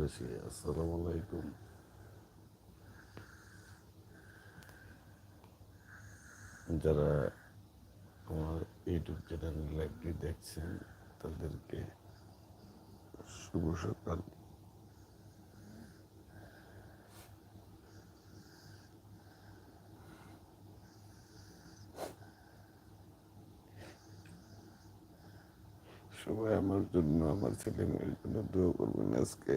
বেশি আসসালামু আলাইকুম। যারা আমার ইউটিউব চ্যানেল লাইভটি দেখছেন, তাদেরকে শুভ সকাল। সবাই আমার জন্য, আমার ছেলে মেয়ের জন্য দোয়া করবেন আজকে।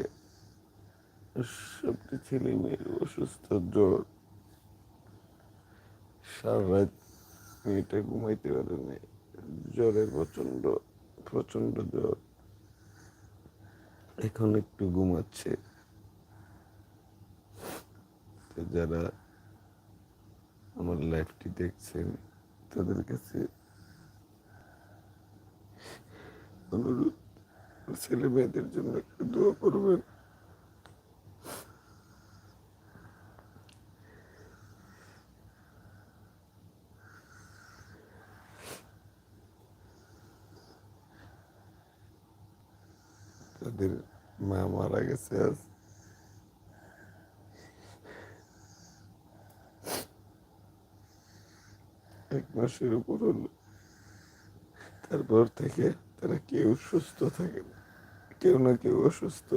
সবটি ছেলে মেয়ের অসুস্থ জ্বর। সারা রাত মেয়েটা ঘুমাইতে পারে না জ্বরের প্রচণ্ড প্রচণ্ড জ্বর। এখন একটু ঘুমাচ্ছে। যারা আমার লাইফটি দেখছেন, তাদের কাছে অনুরোধ, ছেলে মেয়েদের জন্য একটু দোয়া করবেন। তাদের মা মারা গেছে আজ। এক মাসের উপর হলো। তারপর থেকে তারা কেউ সুস্থ থাকে না। কেউ না কেউ অসুস্থ।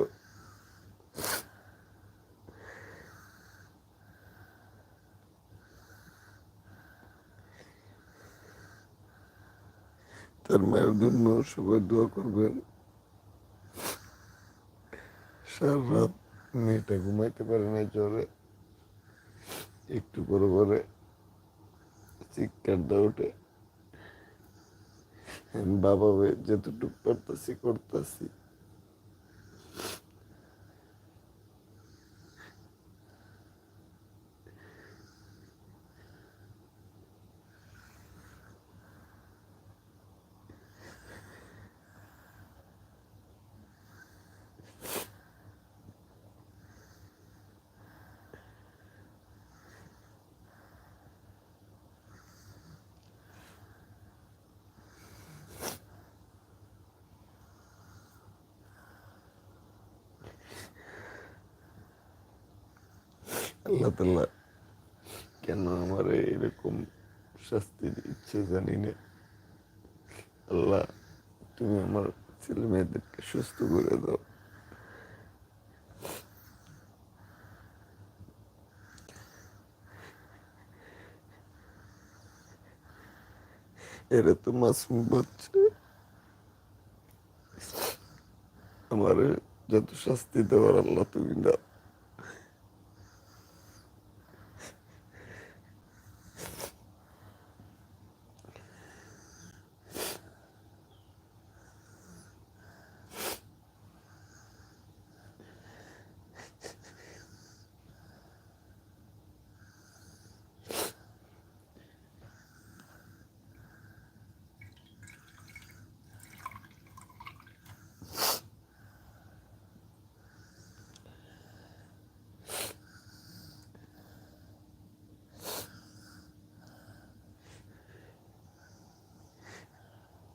তার মায়ের জন্য সবাই দোয়া করবেন। সারা রাত মেয়েটা ঘুমাইতে পারে না জ্বরে। একটু করে করে চিৎকারটা উঠে বাবা, যতটুকু পারতাছি করতেছি। আল্লাহ তাল্লাহ কেন আমার এরকম শাস্তি দিচ্ছে জানি না আল্লাহ তুমি আমার ছেলে মেয়েদেরকে সুস্থ করে দাও এরা তো মাসুম বাচ্চা আমার যত শাস্তি দেওয়ার আল্লাহ তুমি দাও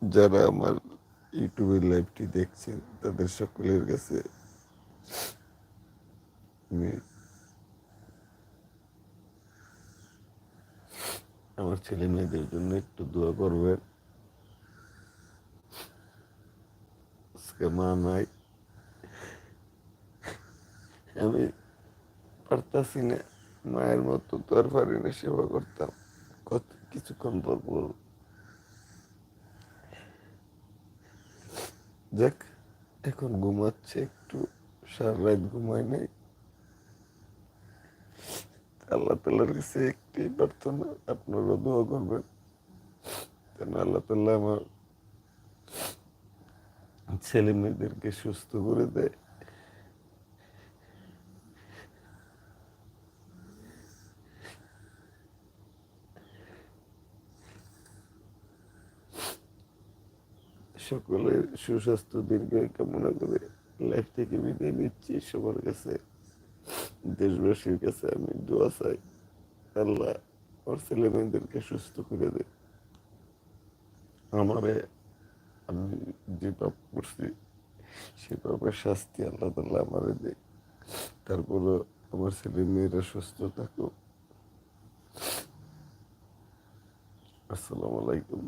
যারা আমার ইউটিউবের লাইভটি দেখছেন, তাদের সকলের কাছে আমি আমার ছেলে মেয়েদের জন্য একটু দোয়া করবেন। মা নাই। আমি পারতাছি না। মায়ের মতো তো আর পারি না সেবা করতাম কত কিছুক্ষণ পর দেখ এখন ঘুমাচ্ছে একটু, সারা রাত ঘুমায় নাই। আল্লাহ তাল্লার কাছে একটি প্রার্থনা আপনারা দোয়া করবেন। কেন আল্লাহ তাল্লাহ আমার ছেলে মেয়েদেরকে সুস্থ করে দেয়। সকলের সুস্বাস্থ্য দীর্ঘ কামনা করে লাইফ থেকে বিদায় নিচ্ছি সবার কাছে, দেশবাসীর কাছে আমি দোয়া চাই। আল্লাহ ওর ছেলে মেয়েদেরকে সুস্থ করে দে। আমারে আমি যে পাপ করছি, সে পাপের শাস্তি আল্লাহ তাল্লাহ আমারে দেয় তারপরও আমার ছেলে মেয়েরা সুস্থ থাকুক। আসসালামু আলাইকুম।